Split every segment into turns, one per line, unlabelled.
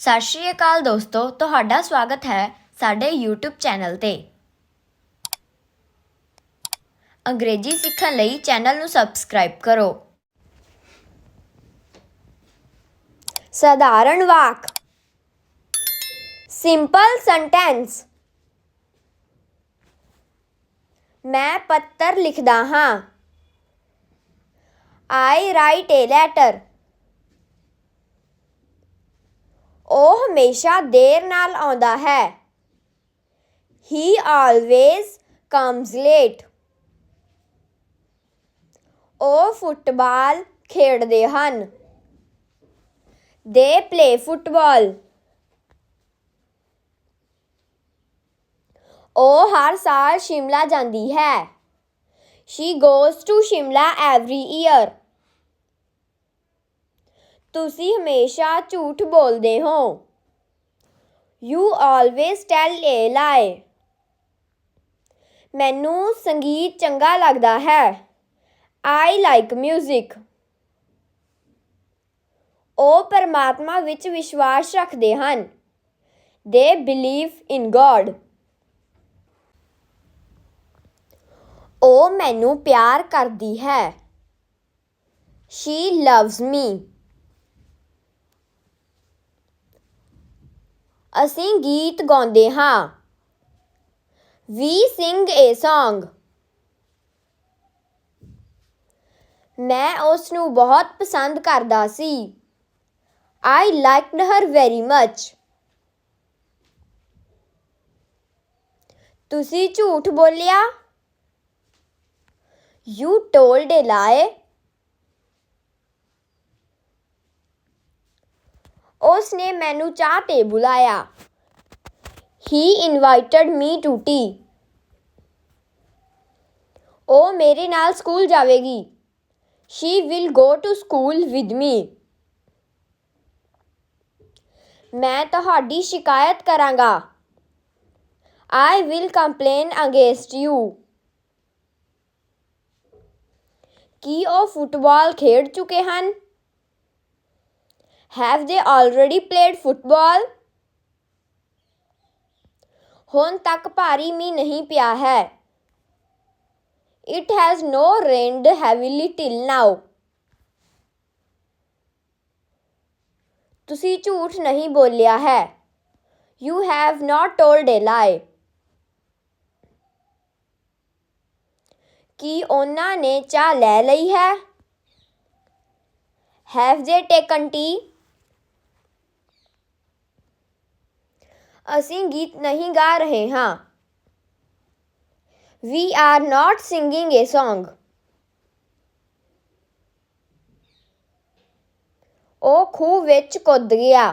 ਸਤਿ ਸ਼੍ਰੀ ਅਕਾਲ ਦੋਸਤੋ, ਤੁਹਾਡਾ ਸਵਾਗਤ ਹੈ ਸਾਡੇ YouTube ਚੈਨਲ ਤੇ। ਅੰਗਰੇਜ਼ੀ ਸਿੱਖਣ ਲਈ ਚੈਨਲ ਨੂੰ ਸਬਸਕ੍ਰਾਈਬ ਕਰੋ।
ਸਧਾਰਨ ਵਾਕ। ਸਿੰਪਲ ਸੈਂਟੈਂਸ ਮੈਂ ਪੱਤਰ ਲਿਖਦਾ ਹਾਂ। ਆਈ ਰਾਈਟ ਏ ਲੈਟਰ ਉਹ ਹਮੇਸ਼ਾ ਦੇਰ ਨਾਲ ਆਉਂਦਾ ਹੈ। ਹੀ ਆਲਵੇਜ਼ ਕਮਸ ਲੇਟ ਉਹ ਫੁੱਟਬਾਲ ਖੇਡਦੇ ਹਨ। ਦੇ ਪਲੇ ਫੁੱਟਬਾਲ ਉਹ ਹਰ ਸਾਲ ਸ਼ਿਮਲਾ ਜਾਂਦੀ ਹੈ। She goes to Shimla every year ਤੁਸੀਂ ਹਮੇਸ਼ਾ ਝੂਠ ਬੋਲਦੇ ਹੋ। ਯੂ ਆਲਵੇਜ਼ ਟੈਲ ਏ ਲਾਈ ਮੈਨੂੰ ਸੰਗੀਤ ਚੰਗਾ ਲੱਗਦਾ ਹੈ। ਆਈ ਲਾਈਕ ਮਿਊਜ਼ਿਕ ਉਹ ਪਰਮਾਤਮਾ ਵਿੱਚ ਵਿਸ਼ਵਾਸ ਰੱਖਦੇ ਹਨ। ਦੇ ਬਿਲੀਵ ਇਨ ਗੋਡ ਉਹ ਮੈਨੂੰ ਪਿਆਰ ਕਰਦੀ ਹੈ। ਸ਼ੀ ਲਵਸ ਮੀ ਅਸੀਂ ਗੀਤ ਗਾਉਂਦੇ ਹਾਂ। We sing a song. ਮੈਂ ਉਸ ਨੂੰ ਬਹੁਤ ਪਸੰਦ ਕਰਦਾ ਸੀ। ਆਈ liked ਹਰ ਵੈਰੀ ਮੱਚ ਤੁਸੀਂ ਝੂਠ ਬੋਲਿਆ? You told a lie. ਉਸ ਨੇ ਮੈਨੂੰ ਚਾਹ 'ਤੇ ਬੁਲਾਇਆ ਹੀ ਇਨਵਾਈਟਡ ਮੀ ਟੂ ਟੀ ਉਹ ਮੇਰੇ ਨਾਲ ਸਕੂਲ ਜਾਵੇਗੀ she will go to school with me ਮੈਂ ਤੁਹਾਡੀ ਸ਼ਿਕਾਇਤ ਕਰਾਂਗਾ I will complain against you ਕੀ ਉਹ ਫੁੱਟਬਾਲ ਖੇਡ ਚੁੱਕੇ ਹਨ Have they already played football? ਹੁਣ ਤੱਕ ਭਾਰੀ ਮੀਂਹ ਨਹੀਂ ਪਿਆ ਹੈ It has no rained heavily till now. ਤੁਸੀਂ ਝੂਠ ਨਹੀਂ ਬੋਲਿਆ ਹੈ You have not told a lie. ਕੀ ਉਹਨਾਂ ਨੇ ਚਾਹ ਲੈ ਲਈ ਹੈ Have they taken tea? ਅਸੀਂ ਗੀਤ ਨਹੀਂ ਗਾ ਰਹੇ ਹਾਂ We are not singing a song. ਉਹ ਖੂਹ ਵਿੱਚ ਕੁੱਦ ਗਿਆ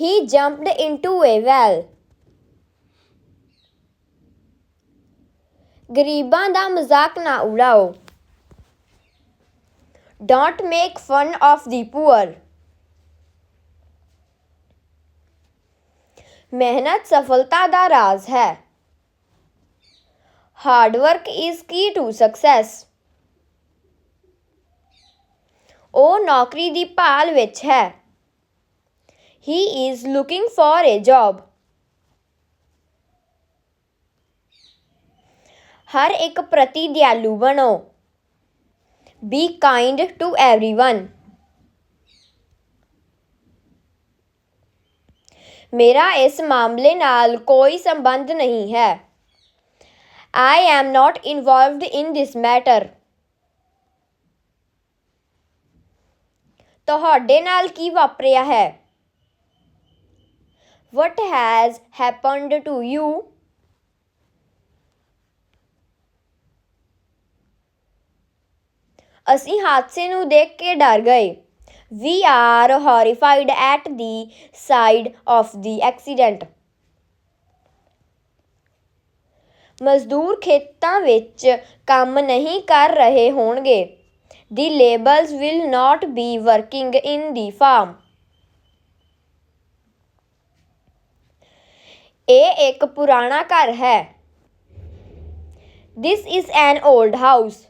He jumped into a well. ਗਰੀਬਾਂ ਦਾ ਮਜ਼ਾਕ ਨਾ ਉਡਾਓ Don't make fun of the poor. ਮਿਹਨਤ, ਸਫਲਤਾ ਦਾ ਰਾਜ਼ ਹੈ। Hard work is key to success ਉਹ ਨੌਕਰੀ ਦੀ ਭਾਲ ਵਿੱਚ ਹੈ। He is looking for a job ਹਰ ਇੱਕ ਪ੍ਰਤੀ ਦਿਆਲੂ ਬਣੋ। ਬੀ ਕਾਈਂਡ ਟੂ एवरीवन ਮੇਰਾ ਇਸ ਮਾਮਲੇ ਨਾਲ ਕੋਈ ਸਬੰਧ ਨਹੀਂ ਹੈ I am not involved in this matter ਤੁਹਾਡੇ ਨਾਲ ਕੀ ਵਾਪਰਿਆ ਹੈ what has happened to you ਅਸੀਂ ਹਾਦਸੇ ਨੂੰ ਦੇਖ ਕੇ ਡਰ ਗਏ We are horrified at the sight of the accident. ਮਜ਼ਦੂਰ ਖੇਤਾਂ ਵਿੱਚ ਕੰਮ ਨਹੀਂ ਕਰ ਰਹੇ ਹੋਣਗੇ The laborers will not be working in the farm. ਇਹ ਇੱਕ ਪੁਰਾਣਾ ਘਰ ਹੈ This is an old house.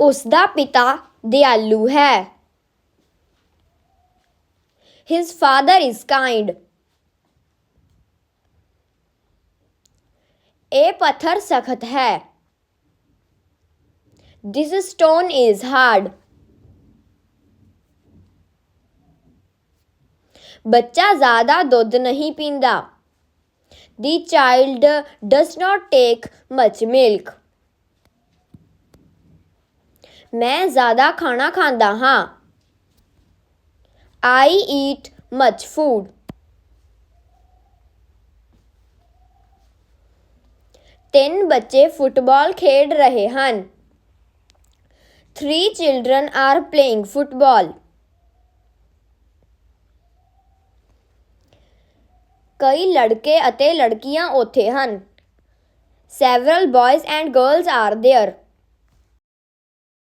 ਉਸ ਦਾ ਪਿਤਾ ਦਿਆਲੂ ਹੈ His father is kind. ਇਹ ਪੱਥਰ ਸਖਤ ਹੈ This stone is hard. ਬੱਚਾ ਜ਼ਿਆਦਾ ਦੁੱਧ ਨਹੀਂ ਪੀਂਦਾ The child does not take much milk. ਮੈਂ ਜ਼ਿਆਦਾ ਖਾਣਾ ਖਾਂਦਾ ਹਾਂ I eat much food. ਤਿੰਨ ਬੱਚੇ ਫੁੱਟਬਾਲ ਖੇਡ ਰਹੇ ਹਨ Three children are playing football. ਕਈ ਲੜਕੇ ਅਤੇ ਲੜਕੀਆਂ ਉੱਥੇ ਹਨ Several boys and girls are there.